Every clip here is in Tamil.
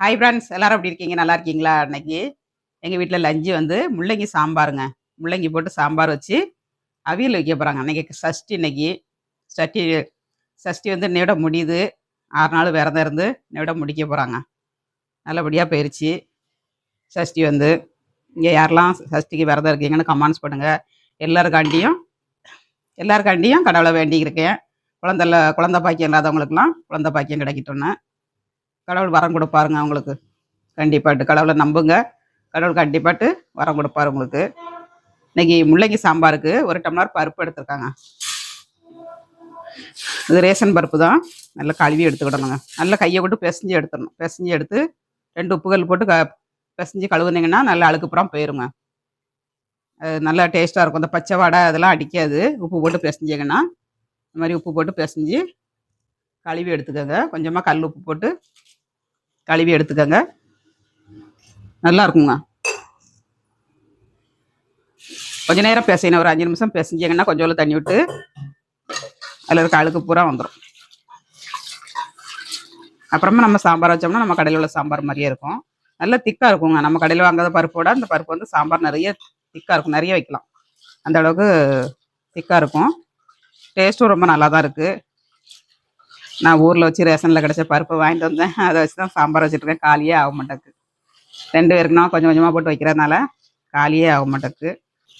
ஹாய் ஃப்ரெண்ட்ஸ் எல்லாரும் எப்படி இருக்கீங்க? நல்லா இருக்கீங்களா? அன்னைக்கு எங்கள் வீட்டில் லஞ்சு வந்து முள்ளங்கி சாம்பாருங்க. முள்ளங்கி போட்டு சாம்பார் வச்சு அவியல் வைக்க போகிறாங்க அன்றைக்கி சஷ்டி இன்னைக்கு. சஷ்டி சஷ்டி வந்து நிவிட முடியுது. ஆறு நாள் விரதம் இருந்து நிவிட முடிக்க போகிறாங்க நல்லபடியாக போயிடுச்சு சஷ்டி வந்து இங்கே யாரெல்லாம் சஷ்டிக்கு விரதம் இருக்கீங்கன்னு கமெண்ட்ஸ் பண்ணுங்கள் எல்லாருக்காண்டியும் எல்லாருக்காண்டியும் கடவுளை வேண்டியிருக்கேன் குழந்தைல குழந்தை பாக்கியம் இல்லாதவங்களுக்குலாம் குழந்தை பாக்கியம் கிடைக்கட்டும்னு. கடவுள் வரம் கொடுப்பாருங்க அவங்களுக்கு. கண்டிப்பாட்டு. கடவுளை நம்புங்க. கடவுள் கண்டிப்பாட்டு வரம் கொடுப்பாரு உங்களுக்கு. இன்னைக்கு முள்ளங்கி சாம்பாருக்கு ஒரு டம்ளர் பருப்பு எடுத்திருக்காங்க. இது ரேஷன் பருப்பு தான். நல்லா கழுவி எடுத்துக்கிடணுங்க. நல்லா கையை விட்டு பிசைஞ்சு எடுத்துடணும். பிசைஞ்சு எடுத்து ரெண்டு உப்புகள் போட்டு க பிசைஞ்சு கழுவுனீங்கன்னா நல்லா அழுக்குப்புறம் போயிருங்க. அது நல்லா டேஸ்ட்டாக இருக்கும். இந்த பச்சை வடை அதெல்லாம் அடிக்காது. உப்பு போட்டு பிசைஞ்சிங்கன்னா இந்த மாதிரி உப்பு போட்டு பிசைஞ்சு கழுவி எடுத்துக்கோங்க. கொஞ்சமாக கல் உப்பு போட்டு கழுவி எடுத்துக்கோங்க. நல்லா இருக்குங்க. கொஞ்ச நேரம் பிசையணும் ஒரு அஞ்சு நிமிஷம் பேசிஞ்சிங்கன்னா கொஞ்சோண்டு தண்ணி விட்டு அதில் இருக்க அழுக்கு பூரா வந்துடும் அப்புறமா நம்ம சாம்பார் வச்சோம்னா நம்ம கடையில் உள்ள சாம்பார் மாதிரியே இருக்கும். நல்லா திக்காக இருக்குங்க. நம்ம கடையில் வாங்காத பருப்போட அந்த பருப்பு வந்து சாம்பார் நிறைய திக்காக இருக்கும். நிறைய வைக்கலாம். அந்த அளவுக்கு திக்காக இருக்கும். டேஸ்ட்டும் ரொம்ப நல்லா தான் இருக்குது நான் ஊரில் வச்சு ரேஷனில் கிடச்ச பருப்பு வாங்கிட்டு வந்தேன். அதை வச்சு தான் சாம்பார் வச்சுட்ருக்கேன் காலியே ஆக மாட்டேக்கு ரெண்டு பேருக்குனா கொஞ்சம் கொஞ்சமாக போட்டு வைக்கிறதுனால காலியே ஆக மாட்டேக்கு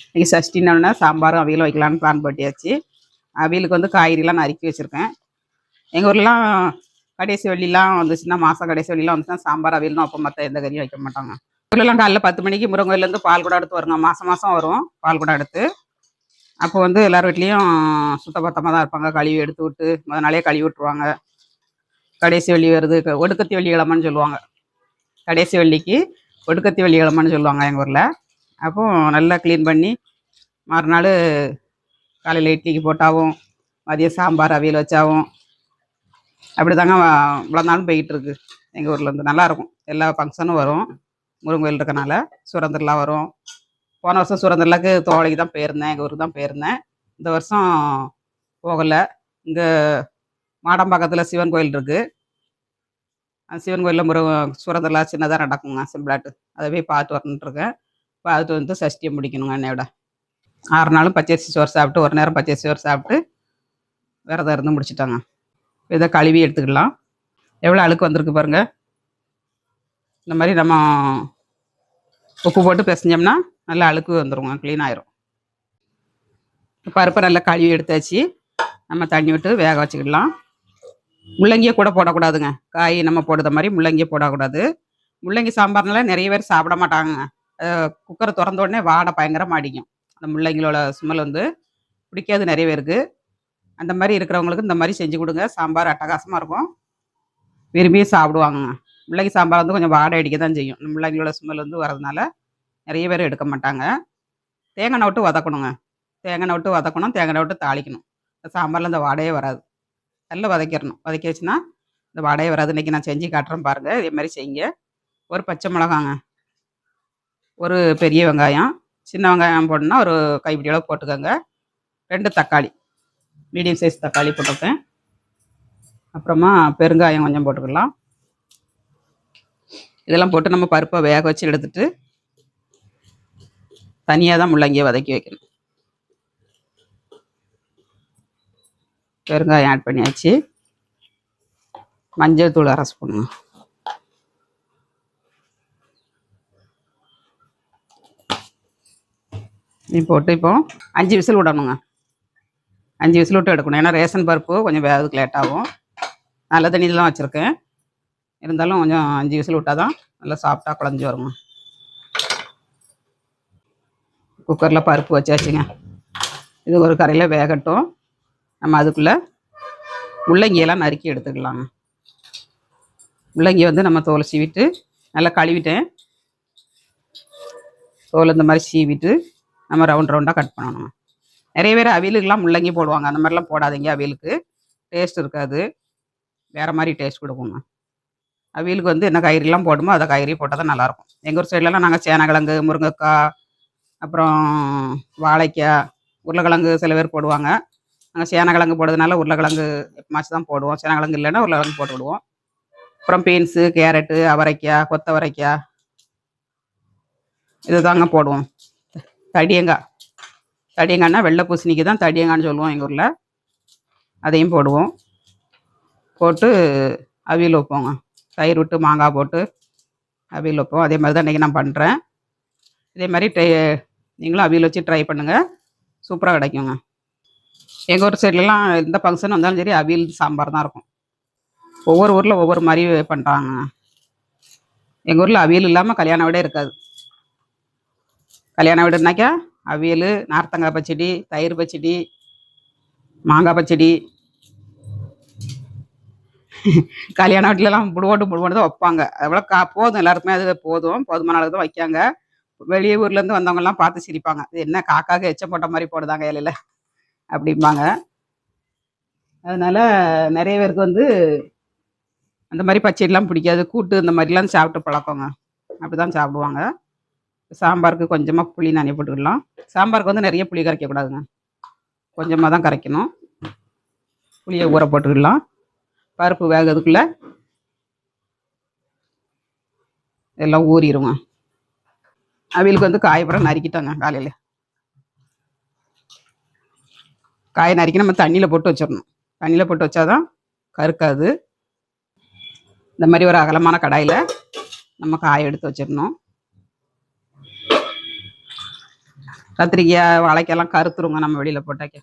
இன்றைக்கி சஷ்டினோடனே சாம்பாரும் அவியலும் வைக்கலான்னு பிளான் போட்டியாச்சு. அவியலுக்கு வந்து காய்கறிலாம் நறுக்கி வச்சுருக்கேன். எங்கள் ஊர்லாம் கடைசி வெள்ளிலாம் வந்துச்சுன்னா மாதம் கடைசி வெள்ளிலாம் வந்துச்சுன்னா சாம்பார் அவியலும் அப்போ மற்ற எந்த கறியும் வைக்க மாட்டாங்க. ஊர்லலாம் காலைல பத்து மணிக்கு முருங்கையிலேருந்து பால் கூட எடுத்து வருங்க. மாதம் மாதம் வரும். பால் கூட எடுத்து. அப்போ வந்து எல்லார் வீட்லேயும் சுத்தபத்தமாக தான் இருப்பாங்க. கழுவி எடுத்து விட்டு முத நாளே கழுவி விட்டுருவாங்க. கடைசி வெள்ளி வருது. ஒடுக்கத்தி வெள்ளிக்கிழமைன்னு சொல்லுவாங்க. கடைசி வெள்ளிக்கு ஒடுக்கத்தி வெள்ளிக்கிழமைன்னு சொல்லுவாங்க எங்கள் ஊரில். அப்போ நல்லா க்ளீன் பண்ணி மறுநாள் காலையில் இட்லிக்கு போட்டாவும் மதியம் சாம்பார் அவியல் வச்சாவும். அப்படி தாங்க இவ்வளோ நாளும் போய்கிட்டு இருக்கு. எங்கள் ஊரில் இருந்து நல்லாயிருக்கும் எல்லா ஃபங்க்ஷனும் வரும். முருங்கோயில் இருக்கனால சுரந்தர்லா வரும். போன வருஷம் சுரந்தர்லாக்கு தோழைக்கு தான் போயிருந்தேன் எங்கள் ஊருக்கு தான் போயிருந்தேன். இந்த வருஷம் போகலை. இங்கே மாடம்பாக்கத்தில் சிவன் கோயில் இருக்குது அந்த சிவன் கோயிலில் முரு சுரந்தர்லா சின்னதாக நடக்குங்க சிம்பிளாட்டு. அதை போய் பார்த்து வரணுன்ட்ருக்கேன். பார்த்துட்டு வந்து சஷ்டியை முடிக்கணுங்க என்னையோட. ஆறு நாளும் பச்சரிசி சோறு சாப்பிட்டு ஒரு நேரம் பச்சரிசி சோறு சாப்பிட்டு விரதம் இருந்து முடிச்சிட்டாங்க. இதை கழுவி எடுத்துக்கலாம். எவ்வளோ அழுக்கு வந்திருக்கு பாருங்கள் இந்த மாதிரி நம்ம உப்பு போட்டு பிசைஞ்சோம்னா நல்லா அழுக்கு வந்துடுங்க க்ளீன் ஆயிரும். பருப்பை நல்லா கழுவி எடுத்தாச்சு. நம்ம தண்ணி விட்டு வேக வச்சுக்கிடலாம். முள்ளங்கியை கூட போடக்கூடாதுங்க. காய் நம்ம போடுற மாதிரி முள்ளங்கியை போடக்கூடாது. முள்ளங்கி சாம்பார்னால நிறைய பேர் சாப்பிட மாட்டாங்க. குக்கரை திறந்த உடனே வாடை பயங்கரமாக அடிக்கும். அந்த முள்ளங்கியோட ஸ்மெல் வந்து பிடிக்காது நிறைய பேருக்கு. அந்த மாதிரி இருக்கிறவங்களுக்கு இந்த மாதிரி செஞ்சு கொடுங்க. சாம்பார் அட்டகாசமாக இருக்கும். விரும்பி சாப்பிடுவாங்க முள்ளங்கி சாம்பார் வந்து கொஞ்சம் வாடை அடிக்க தான் செய்யும் முள்ளங்கியோட ஸ்மெல் வந்து வரதுனால நிறைய பேர் எடுக்க மாட்டாங்க. தேங்காய் விட்டு வதக்கணுங்க. தேங்காய் விட்டு வதக்கணும். தேங்காய் விட்டு தாளிக்கணும். இந்த சாம்பாரில் இந்த வாடையே வராது. நல்லா வதக்கிடணும். வதக்கி வச்சுன்னா இந்த வாடையே வராது. இன்றைக்கி நான் செஞ்சு காட்டுறேன் பாருங்கள் இதே மாதிரி செய்யுங்க. ஒரு பச்சை மிளகாங்க. ஒரு பெரிய வெங்காயம். சின்ன வெங்காயம் போடணுன்னா ஒரு கைப்பிடி அளவு போட்டுக்கோங்க. ரெண்டு தக்காளி. மீடியம் சைஸ் தக்காளி போட்டுருக்கேன். அப்புறமா பெருங்காயம் கொஞ்சம் போட்டுக்கலாம். இதெல்லாம் போட்டு நம்ம பருப்பை வேக வச்சு எடுத்துகிட்டு தனியாக தான் முள்ளங்கியை வதக்கி வைக்கணும். பெருங்காயம் ஆட் பண்ணியாச்சு. மஞ்சள் தூள் அரை ஸ்பூனுங்க நீ போட்டு இப்போ அஞ்சு விசில் விடணுங்க. அஞ்சு விசில் விட்டு எடுக்கணும். ஏன்னா ரேஷன் பருப்பு கொஞ்சம் வேகிறதுக்கு லேட்டாகும் நல்ல தண்ணியில் வச்சுருக்கேன். இருந்தாலும் கொஞ்சம் அஞ்சு விசில் விட்டால் தான் நல்லா சாஃப்டாக குழஞ்சி வருங்க. குக்கரில் பருப்பு வச்சாச்சுங்க. இது ஒரு கரையில் வேகட்டும். நம்ம அதுக்குள்ளே முள்ளங்கியெல்லாம் நறுக்கி எடுத்துக்கலாங்க. முள்ளங்கி வந்து நம்ம தோலை சீவிட்டு நல்லா கழுவிட்டேன். தோல் இந்த மாதிரி சீவிட்டு நம்ம ரவுண்ட் ரவுண்டாக கட் பண்ணணும். நிறைய பேர் அவியலுக்கெல்லாம் முள்ளங்கி போடுவாங்க. அந்த மாதிரிலாம் போடாதீங்க அவியலுக்கு. டேஸ்ட் இருக்காது. வேறு மாதிரி டேஸ்ட் கொடுக்குங்க. அவியலுக்கு வந்து என்ன காய்கறிலாம் போடுமோ அதை காய்கறி போட்டால் தான் நல்லாயிருக்கும். எங்கள் ஊர் சைட்லலாம் நாங்கள் சேனக்கிழங்கு முருங்கைக்காய் அப்புறம் வாழைக்காய் உருளைக்கிழங்கு சில பேர் போடுவாங்க. நாங்கள் சேனக்கிழங்கு போடுறதுனால உருளைக்கிழங்கு எப்பமாச்சும் தான் போடுவோம். சேனக்கிழங்கு இல்லைன்னா உருளைக்கிழங்கு போட்டு விடுவோம். அப்புறம் பீன்ஸு கேரட்டு அவரைக்காய் கொத்தவரைக்காய் இது தாங்க போடுவோம். தடியங்காய். தடியங்காய்னா வெள்ளை பூசணிக்கு தான் தடியங்கான்னு சொல்லுவோம் எங்கள் ஊரில். அதையும் போடுவோம். போட்டு அவியல் வைப்போங்க. தயிர் விட்டு மாங்காய் போட்டு அவியல் வைப்போம். அதே மாதிரி தான் இன்றைக்கி நான் பண்ணுறேன் இதே மாதிரி ட்ரை நீங்களும் அவியல் வச்சு ட்ரை பண்ணுங்கள் சூப்பராக கிடைக்குங்க. எங்கள் ஊர் சைட்லலாம் எந்த ஃபங்க்ஷன் வந்தாலும் சரி அவியல் சாம்பார் தான் இருக்கும். ஒவ்வொரு ஊரில் ஒவ்வொரு மாதிரி பண்ணுறாங்க எங்கள் ஊரில் அவியல் இல்லாமல் கல்யாண வீடே இருக்காது. கல்யாண வீடுனாக்கா அவியல் நார்த்தங்காய் பச்சடி தயிர் பச்சடி மாங்காய் பச்சடி. கல்யாண வீட்டிலலாம் புடுவோட்டு புடுவோட்டு தான் வைப்பாங்க. அவ்வளோ கா போதும். எல்லாருக்குமே அது போதும். போதுமான அளவு தான் வைக்காங்க. வெளியே ஊர்லேருந்து வந்தவங்கலாம் பார்த்து சிரிப்பாங்க. இது என்ன காக்காக எச்சம் போட்ட மாதிரி போடுதாங்க இலையில அப்படிம்பாங்க. அதனால நிறைய பேருக்கு வந்து அந்த மாதிரி பச்சடிலாம் பிடிக்காது. கூட்டு இந்த மாதிரிலாம் சாப்பிட்டு பழக்கங்க. அப்படி தான் சாப்பிடுவாங்க. சாம்பாருக்கு கொஞ்சமாக புளி நனைய போட்டுக்கலாம். சாம்பாருக்கு வந்து நிறைய புளி கரைக்கக்கூடாதுங்க கொஞ்சமாக தான் கரைக்கணும். புளியை ஊற போட்டுக்கலாம். பருப்பு வேகிறதுக்குள்ள எல்லாம் ஊறிடுங்க அவளுக்கு வந்து காயப்புறம் நறுக்கிட்டாங்க காலையில். காயை நறுக்கி நம்ம தண்ணியில் போட்டு வச்சிடணும். தண்ணியில் போட்டு வச்சாதான் கருக்காது. இந்த மாதிரி ஒரு அகலமான கடாயில் நம்ம காய எடுத்து வச்சிடணும். கத்திரிக்காய் வாழைக்காயெல்லாம் கருத்துருங்க நம்ம வெளியில் போட்டாக்க.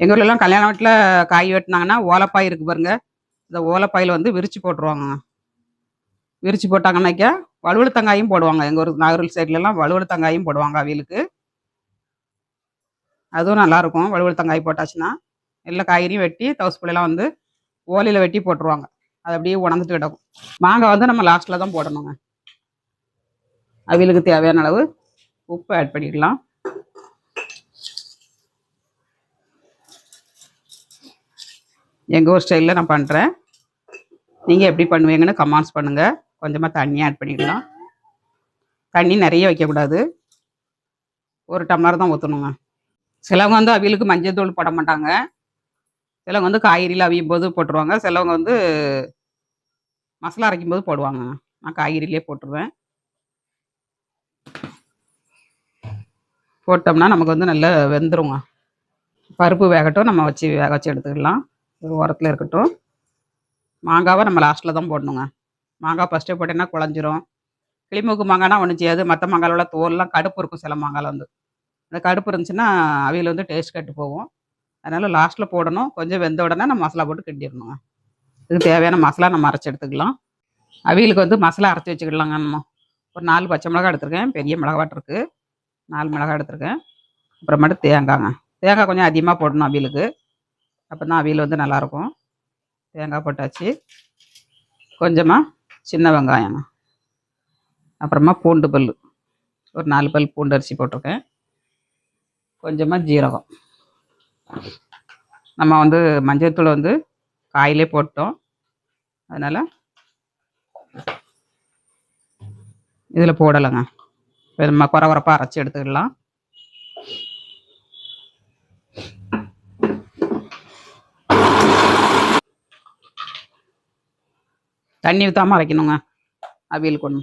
எங்கள் ஊர்லலாம் கல்யாண வீட்டில் காய் வெட்டினாங்கன்னா ஓலப்பாய் இருக்கு பாருங்க. இந்த ஓலப்பாயில் வந்து விரிச்சு போட்டுருவாங்க விரிச்சு போட்டாங்கன்னாக்கா வலுவழுத்தங்காயும் போடுவாங்க. எங்கள் ஊர் நாகூர் சைட்லலாம் வலுவழுத்தங்காயும் போடுவாங்க அவியலுக்கு. அதுவும் நல்லாயிருக்கும் வலுவழுத்தங்காய் போட்டாச்சுன்னா எல்லா காய்கறியும் வெட்டி தவசு பிள்ளைலாம் வந்து ஓலையில் வெட்டி போட்டுருவாங்க. அது அப்படியே உணர்ந்துட்டு கிடக்கும். மாங்காய் வந்து நம்ம லாஸ்ட்டில் தான் போடணுங்க. அவியலுக்கு தேவையான அளவு உப்பு ஆட் பண்ணிக்கலாம். எங்கள் ஊர் ஸ்டைலில் நான் பண்ணுறேன் நீங்கள் எப்படி பண்ணுவீங்கன்னு கமெண்ட்ஸ் பண்ணுங்கள் கொஞ்சமாக தண்ணி ஆட் பண்ணிக்கலாம் தண்ணி நிறைய வைக்கக்கூடாது. ஒரு டம்ளர் தான் ஊற்றணுங்க சிலவங்க வந்து அவியலுக்கு மஞ்சள் தூள் போட மாட்டாங்க. சிலவங்க வந்து காய்கறியில் அவியும் போது போட்டுருவாங்க. சிலவங்க வந்து மசாலா அரைக்கும் போது போடுவாங்க. நான் காய்கறியிலே போட்டுருவேன். போட்டோம்னா நமக்கு வந்து நல்லா வெந்துருங்க. பருப்பு வேகட்டும். நம்ம வச்சு வேக வச்சு எடுத்துக்கலாம். ஒரு உரத்தில் இருக்கட்டும். மாங்காவை நம்ம லாஸ்ட்டில் தான் போடணுங்க. மாங்காய் ஃபஸ்ட்டே போட்டேன்னா குழஞ்சிரும். கிளிமூக்கு மாங்காய்னா ஒன்றும் செய்யாது. மற்ற மாங்காயில் உள்ள தோல்லாம் கடுப்பு இருக்கும் சில மாங்காயில் வந்து. அந்த கடுப்பு இருந்துச்சுன்னா அவியல் வந்து டேஸ்ட் கட்டு போகும். அதனால் லாஸ்ட்டில் போடணும். கொஞ்சம் வெந்த உடனே நம்ம மசாலா போட்டு கிண்டிடணுங்க இதுக்கு தேவையான மசாலா நம்ம அரைச்சி எடுத்துக்கலாம். அவியலுக்கு வந்து மசாலா அரைச்சி வச்சுக்கிடலாங்க நம்ம. ஒரு நாலு பச்சை மிளகா எடுத்திருக்கேன். பெரிய மிளகாட்டு இருக்குது நாலு மிளகா எடுத்திருக்கேன். அப்புறமேட்டு தேங்காய்ங்க. தேங்காய் கொஞ்சம் அதிகமாக போடணும் அவியலுக்கு. அப்போ தான் அவியல் வந்து நல்லாயிருக்கும் தேங்காய் போட்டாச்சு. கொஞ்சமாக சின்ன வெங்காயங்க அப்புறமா பூண்டு பல் ஒரு நாலு பல் பூண்டு அரிசி போட்டிருக்கேன். கொஞ்சமாக ஜீரகம். நம்ம வந்து மஞ்சள்தூள் வந்து காயிலே போட்டோம். அதனால் இதில் போடலைங்க. இப்ப நம்ம குறை குறைப்பாக அரைச்சி எடுத்துக்கலாம். தண்ணி ஊற்றாமல் அரைக்கணுங்க. அவியல் கொண்டு.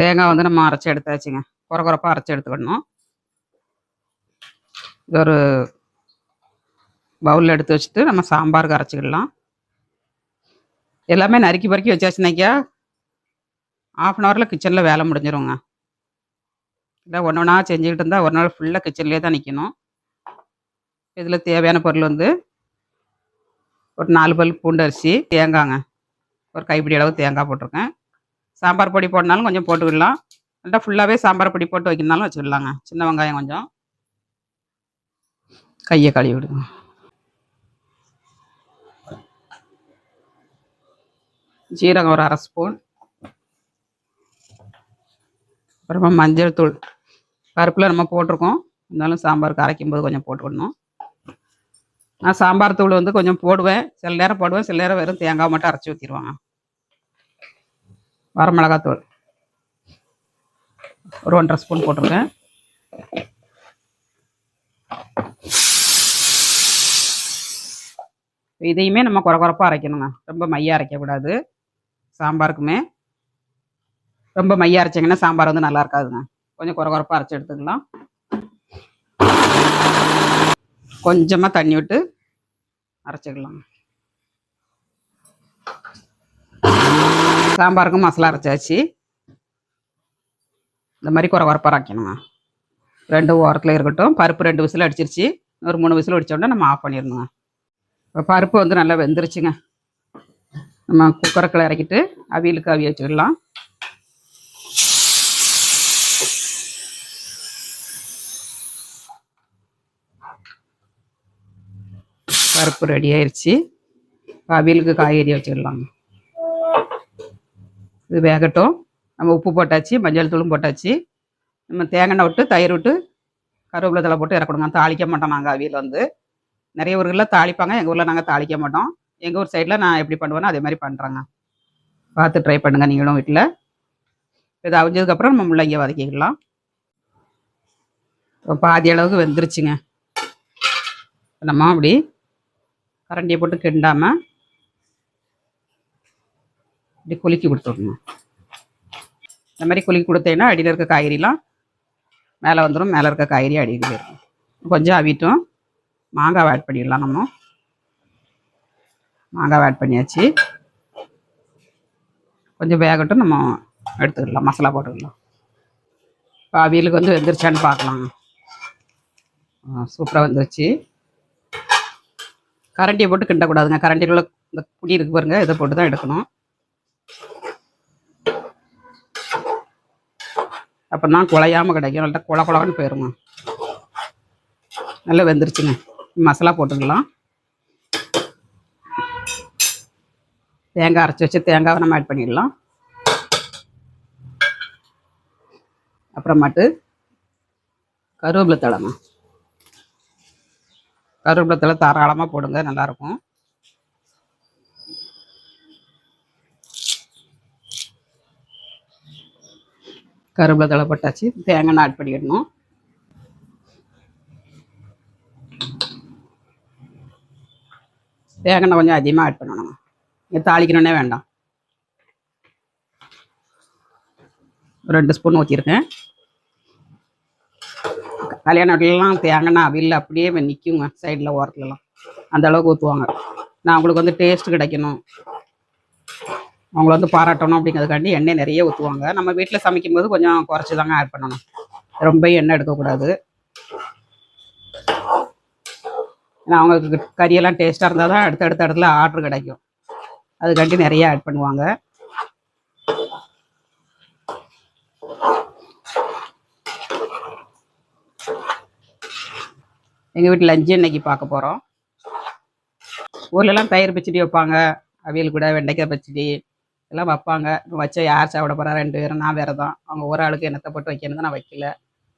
தேங்காய் வந்து நம்ம அரைச்சி எடுத்தாச்சுங்க. குறை குறைப்பாக அரைச்சி எடுத்துக்கணும். இது ஒரு பவுலில் எடுத்து வச்சுட்டு நம்ம சாம்பாருக்கு அரைச்சிக்கிடலாம். எல்லாமே நறுக்கி பறுக்கி வச்சாச்சுனாக்கியா? ஆஃப் அன் ஹவரில் கிச்சனில் வேலை முடிஞ்சிருங்க. இல்லை ஒன்று ஒன்றா செஞ்சுக்கிட்டு இருந்தால் ஒரு நாள் ஃபுல்லாக கிச்சன்லேயே தான் நிற்கணும் இதில் தேவையான பொருள் வந்து ஒரு நாலு பல் பூண்டு அரிசி தேங்காங்க. ஒரு கைப்பிடி அளவு தேங்காய் போட்டிருக்கேன். சாம்பார் பொடி போடனாலும் கொஞ்சம் போட்டுக்கிடலாம் நல்லா ஃபுல்லாகவே சாம்பார் பொடி போட்டு வைக்கணுனாலும் வச்சுக்கிடலாங்க சின்ன வெங்காயம் கொஞ்சம். கையை கழுவி விடுங்க. ஜீரகம் ஒரு அரை ஸ்பூன். அப்புறமா மஞ்சள் தூள். பருப்பில் நம்ம போட்டிருக்கோம். இருந்தாலும் சாம்பாருக்கு அரைக்கும் போது கொஞ்சம் போட்டுக்கணும் நான் சாம்பார் தூள் வந்து கொஞ்சம் போடுவேன். சில நேரம் போடுவேன் சில நேரம் வெறும் தேங்காய் மட்டும் அரைச்சி ஊற்றிடுவாங்க வரமிளகாத்தூள் ஒரு ஒன்றரை ஸ்பூன் போட்டிருக்கேன். இதையுமே நம்ம குறை குறைப்பாக அரைக்கணுங்க. ரொம்ப மையாக அரைக்கக்கூடாது. சாம்பாருக்குமே. ரொம்ப மையாக அரைச்சிங்கன்னா சாம்பார் வந்து நல்லா இருக்காதுங்க. கொஞ்சம் குறை குறைப்பாக அரைச்சி எடுத்துக்கலாம். கொஞ்சமாக தண்ணி விட்டு அரைச்சிக்கலாம். சாம்பாருக்கும் மசாலா அரைச்சாச்சு. இந்த மாதிரி குறை குறைப்பாக அரைக்கணுங்க ரெண்டு ஓரத்தில் இருக்கட்டும். பருப்பு ரெண்டு விசில் அடிச்சிருச்சு. ஒரு மூணு விசில் அடித்தோடனே நம்ம ஆஃப் பண்ணிடணுங்க இப்போ பருப்பு வந்து நல்லா வெந்துருச்சுங்க. நம்ம குக்கருக்குள்ள இறக்கிட்டு அவியலுக்கு அவிய வச்சுக்கலாம். பருப்பு ரெடி ஆயிடுச்சு அவியலுக்கு காய்கறி வச்சிடலாங்க. இது வேகட்டும். நம்ம உப்பு போட்டாச்சு மஞ்சள் தூளும் போட்டாச்சு. நம்ம தேங்காய் விட்டு தயிர் விட்டு கருவேப்பிலை தலை போட்டு இறக்கணுங்க. தாளிக்க மாட்டோம் நாங்கள் அவியல் வந்து. நிறைய ஊர்களில் தாளிப்பாங்க. எங்கள் ஊரில் நாங்கள் தாளிக்க மாட்டோம். எங்கள் ஊர் சைடில் நான் எப்படி பண்ணுவேனோ அதே மாதிரி பண்ணுறேங்க பார்த்து ட்ரை பண்ணுங்கள் நீங்களும் வீட்டில் இது அவிஞ்சதுக்கப்புறம் நம்ம முள்ளங்கியை வதக்கிக்கலாம். இப்போ பாதி அளவுக்கு வெந்துருச்சுங்க. நம்ம அப்படி கரண்டியை போட்டு கிண்டாமல் இப்படி குலுக்கி கொடுத்துடணும். இந்த மாதிரி குலுக்கி கொடுத்தீங்கன்னா அடியில் இருக்க காய்கறிலாம் மேலே வந்துடும் மேலே இருக்க காய்கறி அடியில் போயிடும் கொஞ்சம் அவிட்டும். மாங்காவை ஆட் பண்ணிடலாம் நம்ம. மாங்காவை ஆட் பண்ணியாச்சு. கொஞ்சம் வேகட்டும் நம்ம எடுத்துக்கலாம். மசாலா போட்டுக்கலாம். இப்போ அவியலுக்கு வந்து வெந்துருச்சான்னு பார்க்கலாம். சூப்பராக வந்துருச்சு. கரண்டியை போட்டு கிண்டக்கூடாதுங்க. கரண்டியில் உள்ள இந்த குடி இருக்கு பாருங்க இதை போட்டு தான் எடுக்கணும். அப்போ தான் குழையாமல் கிடைக்கும். நல்லா குழ குழான்னு போயிருங்க. நல்லா வெந்துருச்சுங்க. மசாலா போட்டுக்கலாம் தேங்காய் அரைச்சி வச்சு தேங்காவை நம்ம ஆட் பண்ணிடலாம். அப்புறமாட்டு கருவேப்பிலை தழைங்க கருவேப்பிலை தழை தாராளமாக போடுங்க நல்லாயிருக்கும். கருவேப்பிலை தழை போட்டாச்சு தேங்காய் எண்ணெய் ஆட் பண்ணிடணும். தேங்காய் எண்ணெய் கொஞ்சம் அதிகமாக ஆட் பண்ணணும். இங்கே தாளிக்கணுன்னே வேண்டாம். ரெண்டு ஸ்பூன் ஊற்றிருக்கேன் கல்யாண வீட்டிலலாம் தேங்காய் அவியல் அப்படியே நிற்குங்க சைடில் ஓரத்துலலாம். அந்த அளவுக்கு ஊற்றுவாங்க நான் அவங்களுக்கு வந்து டேஸ்ட் கிடைக்கணும். அவங்கள வந்து பாராட்டணும் அப்படிங்கிறதுக்காண்டி எண்ணெய் நிறைய ஊற்றுவாங்க நம்ம வீட்டில் சமைக்கும்போது கொஞ்சம் குறைச்சி தாங்க ஆட் பண்ணணும். ரொம்ப எண்ணெய் எடுக்கக்கூடாது. ஏன்னா அவங்களுக்கு கறியெல்லாம் டேஸ்ட்டாக இருந்தால் தான் அடுத்த அடுத்த இடத்துல ஆர்டர் கிடைக்கும். அதுக்காண்டி நிறைய ஆட் பண்ணுவாங்க. எங்கள் வீட்டில் லஞ்சு இன்னைக்கு பார்க்க போகிறோம் ஊர்லலாம் தயிர் பச்சடி வைப்பாங்க. அவியல் கூட வெண்டைக்காய் பச்சடி எல்லாம் வைப்பாங்க. வச்சா யார் சாப்பிட போகிறா ரெண்டு பேரும். நான் வேறு தான் அவங்க ஒரு ஆளுக்கு என்னத்தை போட்டு வைக்கணும் நான் வைக்கல.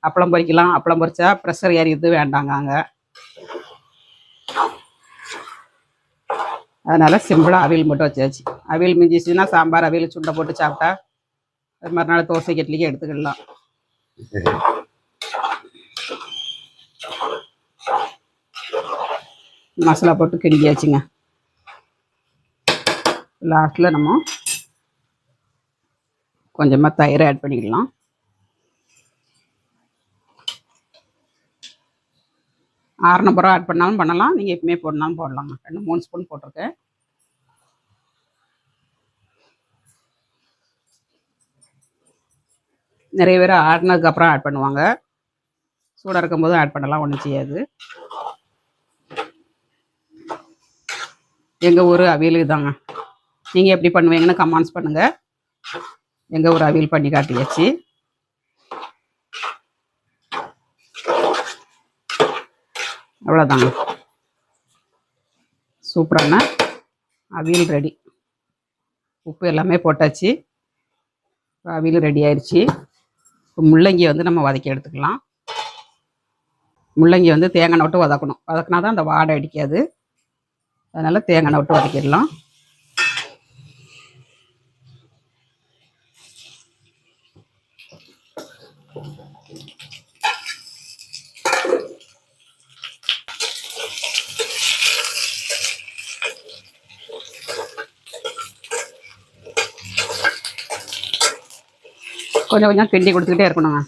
அப்பளம் பொரிக்கலாம் அப்பளம் பொறிச்சா ப்ரெஷர் ஏறி இது வேண்டாங்க அங்கே. அதனால் சிம்பிளாக அவியல் மட்டும் வச்சாச்சு. அவியல் மிஞ்சிச்சுன்னா சாம்பார் அவியல் சுண்டை போட்டு சாப்பிட்டா மறுநாள் தோசை கெட்லிக்கு எடுத்துக்கிடலாம். மசாலா போட்டு கிண்டியாச்சுங்க. லாஸ்ட்டில் நம்ம கொஞ்சமாக தயிர் ஆட் பண்ணிக்கலாம். ஆறுன ஆட் பண்ணாலும் பண்ணலாம். நீங்கள் எப்பவுமே போடனாலும் போடலாம் ரெண்டு மூணு ஸ்பூன் போட்டிருக்கேன். நிறைய பேர் ஆடினதுக்கப்புறம் ஆட் பண்ணுவாங்க. சூடாக இருக்கும்போது ஆட் பண்ணலாம் ஒன்றும் செய்யாது. எங்கள் ஊர் அவியல் தாங்க நீங்கள் எப்படி பண்ணுவீங்கன்னு கமெண்ட்ஸ் பண்ணுங்கள் எங்கள் ஊர் அவியல் பண்ணி காட்டியாச்சு. அவ்வளோதாங்க சூப்பரான அவியல் ரெடி. உப்பு எல்லாமே போட்டாச்சு. அவியல் ரெடி ஆயிடுச்சு இப்போ முள்ளங்கி வந்து நம்ம வதக்கி எடுத்துக்கலாம். முள்ளங்கி வந்து தேங்காய் எண்ணெய் விட்டு வதக்கணும். வதக்குனா தான் அந்த வாடை அடிக்காது. அதனால் தேங்காய் விட்டு வதக்கிடலாம். கொஞ்சம் கொஞ்சம் கிண்டி கொடுத்துக்கிட்டே இருக்கணுங்க.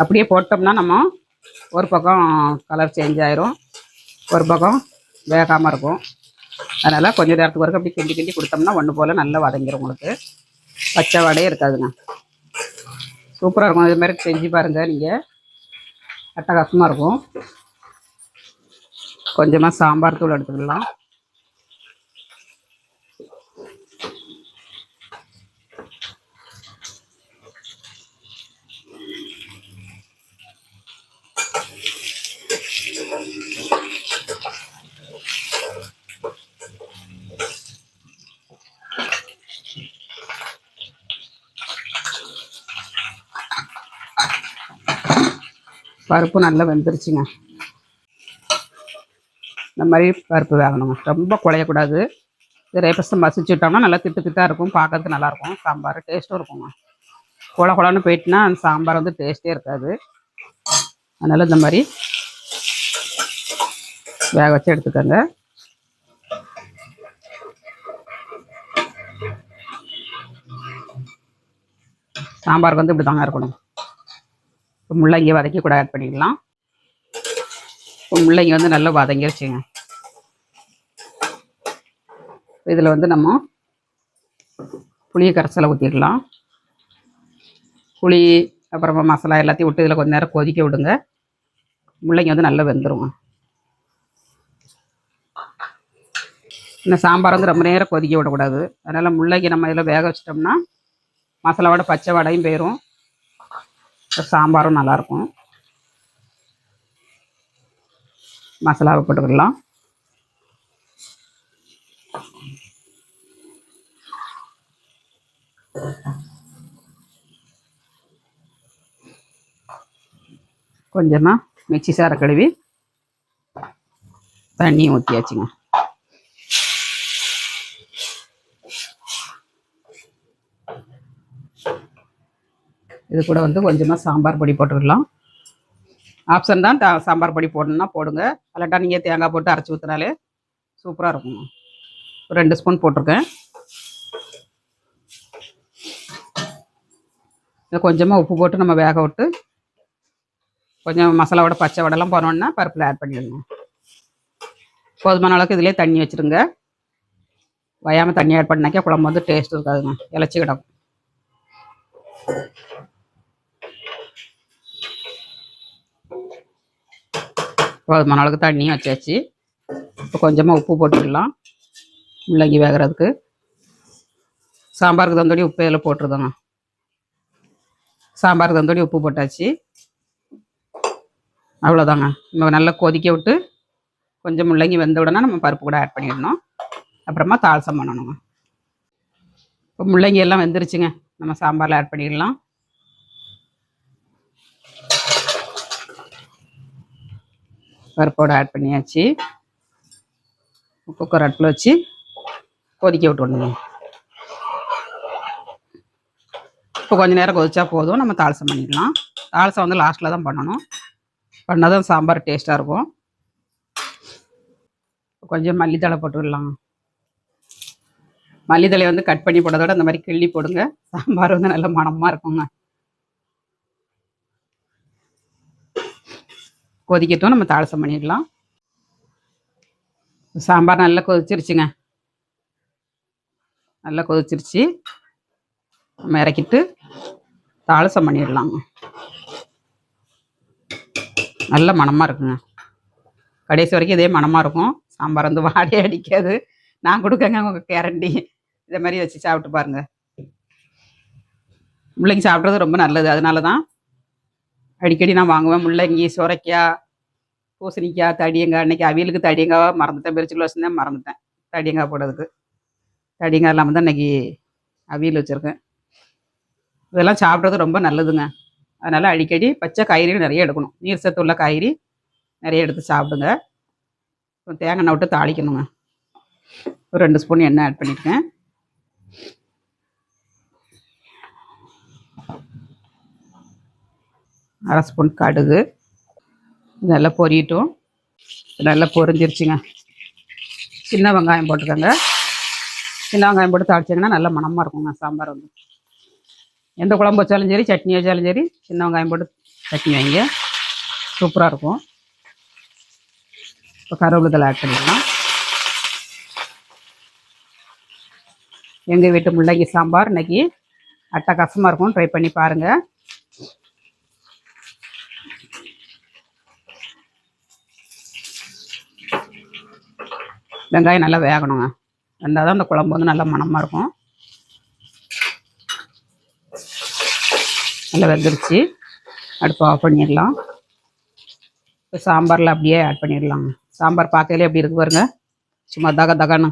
அப்படியே போட்டோம்னா நம்ம ஒரு பக்கம் கலர் சேஞ்ச் ஆயிரும். ஒரு பக்கம் வேகாமல் இருக்கும். அதனால் கொஞ்சம் நேரத்துக்கு வரைக்கும் அப்படி கிண்டி கிண்டி கொடுத்தோம்னா ஒன்று போல் நல்லா வதங்கிடும் உங்களுக்கு. பச்சை வடையே இருக்காதுங்க. சூப்பராக இருக்கும். இது மாதிரி செஞ்சு பாருங்கள் நீங்கள் அட்டகாசமாக இருக்கும். கொஞ்சமாக சாம்பார் தூள் எடுத்துக்கலாம். பருப்பு நல்லா வெந்துருச்சுங்க. இந்த மாதிரி பருப்பு வேகணுங்க. ரொம்ப குழையக்கூடாது. நிறைய ரேப்பஸ்ட்டு மசிச்சு விட்டோம்னா நல்லா திட்டு திட்டாக இருக்கும். பார்க்கறதுக்கு நல்லாயிருக்கும். சாம்பார் டேஸ்ட்டும் இருக்குங்க. குழ குழன்னு போயிட்டுனா அந்த சாம்பார் வந்து டேஸ்ட்டே இருக்காது. அதனால் இந்த மாதிரி வேக வச்சு எடுத்துக்கோங்க. சாம்பாருக்கு வந்து இப்படி தாங்க இருக்கணும். இப்போ முள்ளங்கி வதக்கி கூட ஆட் பண்ணிக்கலாம் இப்போ முள்ளங்கி வந்து நல்லா வதங்கி வச்சுங்க இதில் வந்து நம்ம புளியை கரைசலை ஊற்றிடலாம் புளி அப்புறமா மசாலா எல்லாத்தையும் விட்டு இதில் கொஞ்ச நேரம் கொதிக்க விடுங்க. முள்ளங்கி வந்து நல்லா வெந்துருங்க. இந்த சாம்பார் வந்து ரொம்ப நேரம் கொதிக்க விடக்கூடாது. அதனால் முள்ளங்கி நம்ம இதில் வேக வச்சிட்டோம்னா மசாலாவோட பச்சை வடையும் போயிடும் சாம்பாரும் நல்லாயிருக்கும் மசாலாவை போட்டுக்கலாம் கொஞ்சமாக மிக்சி சாரை கழுவி தண்ணி ஊற்றியாச்சுங்க இது கூட வந்து கொஞ்சமாக சாம்பார் பொடி போட்டுக்கலாம். ஆப்ஷன் தான் சாம்பார் பொடி போடணும்னா போடுங்க. அல்லாட்டா நீங்கள் தேங்காய் போட்டு அரைச்சி ஊற்றினாலே சூப்பராக இருக்கும். ஒரு ரெண்டு ஸ்பூன் போட்டிருக்கேன். இதை கொஞ்சமாக உப்பு போட்டு நம்ம வேக விட்டு கொஞ்சம் மசாலாவோட பச்சை வடைலாம் போனோன்னா பருப்பில் ஆட் பண்ணிடுங்க. போதுமான அளவுக்கு இதிலே தண்ணி வச்சுருங்க. வயாமல் தண்ணி ஆட் பண்ணாக்கா குழம்பு வந்து டேஸ்ட் இருக்காதுங்க. இலச்சி கிடக்கும். போதுமான அளவுக்கு தண்ணியும் வச்சாச்சு. இப்போ கொஞ்சமாக உப்பு போட்டுக்கலாம். முள்ளங்கி வேகிறதுக்கு. சாம்பாருக்கு தந்தோடி உப்பு இதில் போட்டுருதோங்க சாம்பாருக்கு தந்தோடி உப்பு போட்டாச்சு. அவ்வளோதாங்க நம்ம நல்லா கொதிக்க விட்டு கொஞ்சம் முள்ளங்கி வெந்த உடனே நம்ம பருப்பு கூட ஆட் பண்ணிடணும். அப்புறமா தாளசம் பண்ணணுங்க. இப்போ முள்ளங்கி எல்லாம் வெந்துருச்சுங்க. நம்ம சாம்பாரில் ஆட் பண்ணிடலாம். பருப்போடு ஆட் பண்ணியாச்சு. குக்கர் அடுப்பில் வச்சு கொதிக்க விட்டுணுங்க இப்போ கொஞ்ச நேரம் கொதிச்சா போதும். நம்ம தாளசம் பண்ணிடலாம். தாளசம் வந்து லாஸ்ட்டில் தான் பண்ணணும். பண்ணால் தான் சாம்பார் டேஸ்ட்டாக இருக்கும். கொஞ்சம் மல்லித்தழை போட்டுடலாம். மல்லித்தழை வந்து கட் பண்ணி போடுறதோட அந்த மாதிரி கிள்ளி போடுங்க. சாம்பார் வந்து நல்ல மணமாக இருக்குங்க. கொதிக்கட்டும் நம்ம தாளசம் பண்ணிடலாம். சாம்பார் நல்லா கொதிச்சிருச்சுங்க. நல்லா கொதிச்சிருச்சு. நம்ம இறக்கிட்டு தாளசம் பண்ணிடலாங்க. நல்ல மணமாக இருக்குங்க. கடைசி வரைக்கும் இதே மணமாக இருக்கும். சாம்பார் வந்து வாடே அடிக்காது. நான் கொடுக்கங்க உங்கள் கேரண்டி இதை மாதிரி வச்சு சாப்பிட்டு பாருங்கள் பிள்ளைங்க சாப்பிட்றது ரொம்ப நல்லது. அதனால தான் அடிக்கடி நான் வாங்குவேன். முள்ளங்கி சுரைக்காய் பூசணிக்காய் தடியங்காய். அன்றைக்கி அவியலுக்கு தடியங்காய் மறந்துட்டேன். பெருச்சில் வச்சுருந்தேன் மறந்துட்டேன். தடியங்காய் போடுறதுக்கு தடியங்காய் இல்லாமல் தான் இன்றைக்கி அவியல் வச்சுருக்கேன். இதெல்லாம் சாப்பிட்றது ரொம்ப நல்லதுங்க. அதனால் அடிக்கடி பச்சை காய்கறிகள் நிறைய எடுக்கணும். நீர் சத்து உள்ள காய்கறி நிறைய எடுத்து சாப்பிடுங்க. தேங்காய் விட்டு தாளிக்கணுங்க. ஒரு ரெண்டு ஸ்பூன் எண்ணெய் ஆட் பண்ணியிருக்கேன் அரை ஸ்பூன் கடுகு. நல்லா பொரியட்டும். நல்லா பொரிஞ்சிருச்சுங்க. சின்ன வெங்காயம் போட்டுக்கோங்க சின்ன வெங்காயம் போட்டு தாளிச்சிங்கன்னா நல்லா மணமாக இருக்குங்க சாம்பார் வந்து. எந்த குழம்பு வச்சாலும் சரி சட்னி வச்சாலும் சரி சின்ன வெங்காயம் போட்டு சட்னி வைங்க சூப்பராக இருக்கும். இப்போ கருவேப்பிலை ஆட் பண்ணிக்கலாம். எங்கள் வீட்டு முள்ளங்கி சாம்பார் இன்றைக்கி அட்டகாசமாக இருக்கும் ட்ரை பண்ணி பாருங்கள் வெங்காயம் நல்லா வேகணுங்க. வெந்தால் தான் அந்த குழம்பு வந்து நல்லா மணமாக இருக்கும். நல்லா வெந்துருச்சு. அடுப்பு ஆஃப் பண்ணிடலாம். இப்போ சாம்பாரில் அப்படியே ஆட் பண்ணிடலாங்க. சாம்பார் பார்க்கலே எப்படி இருக்கு பாருங்க. சும்மா தக தகன்னு.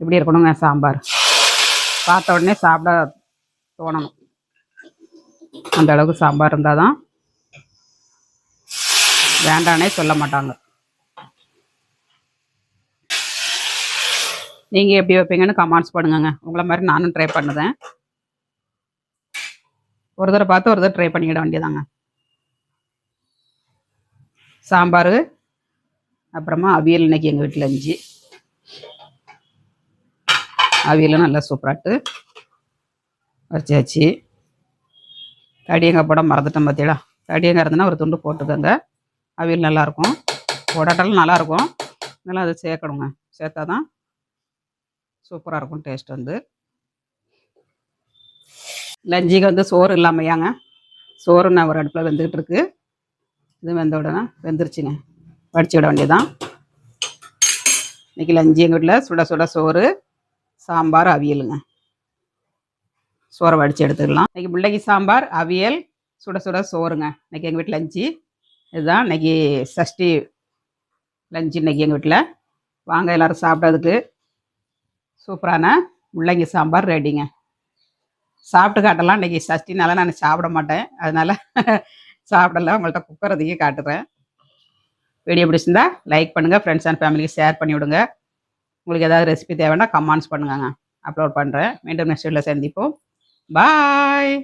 இப்படி இருக்கணுங்க சாம்பார். பார்த்த உடனே சாப்பிட தோணணும். அந்த அளவுக்கு சாம்பார் இருந்தால் தான் வேண்டானே சொல்ல மாட்டாங்க. நீங்கள் எப்படி வைப்பீங்கன்னு கமெண்ட்ஸ் பண்ணுங்கங்க. உங்களை மாதிரி நானும் ட்ரை பண்ணுதேன். ஒரு தடவை பார்த்து ஒரு தடவை ட்ரை பண்ணிக்கிட வேண்டியதாங்க. சாம்பார் அப்புறமா அவியல் இன்னைக்கு எங்கள் வீட்டில் இருந்துச்சு. அவியலும் நல்லா சூப்பராட்டு வச்சாச்சு. தடியங்காய் போட மறந்துட்டேன் பார்த்தீங்களா தடியங்காய் இருந்ததுன்னா ஒரு துண்டு போட்டுக்கோங்க. அவியல் நல்லாயிருக்கும் போடாட்டாலும் நல்லாயிருக்கும் அதனால் அதை சேர்க்கணுங்க. சேர்த்தா தான் சூப்பராக இருக்கும் டேஸ்ட் வந்து. லஞ்சிக்கு வந்து சோறு இல்லாமையாங்க. சோறு நான் ஒரு அடுப்பில் வெந்துக்கிட்டு இருக்கு இது வெந்த உடனே வெந்துருச்சுங்க. வடிச்சு விட வேண்டியதான் இன்றைக்கி லஞ்சு எங்கள் வீட்டில் சுட சுட சோறு சாம்பார் அவியலுங்க. சோறை வடித்து எடுத்துக்கலாம். இன்றைக்கி பிள்ளைக்கு சாம்பார் அவியல் சுட சுட சோறுங்க. இன்னைக்கு எங்கள் வீட்டில் லஞ்சி. இதுதான் இன்னைக்கு சஷ்டி லஞ்சு இன்னைக்கு எங்கள் வீட்டில் வாங்க எல்லோரும் சாப்பிட்றதுக்கு சூப்பரான முள்ளங்கி சாம்பார் ரெடிங்க சாப்பிட்டு காட்டலாம் இன்னைக்கு சஷ்டினால நான் சாப்பிட மாட்டேன். அதனால் சாப்பிடல உங்கள்கிட்ட குக்கரதையே காட்டுறேன். வீடியோ பிடிச்சிருந்தா லைக் பண்ணுங்கள் ஃப்ரெண்ட்ஸ் அண்ட் ஃபேமிலிக்கு ஷேர் பண்ணி விடுங்க. உங்களுக்கு ஏதாவது ரெசிபி தேவைன்னா கமெண்ட்ஸ் பண்ணுங்கங்க. அப்லோட் பண்ணுறேன் மீண்டும் நெக்ஸ்ட் வீட்டில் சந்திப்போம். பாய்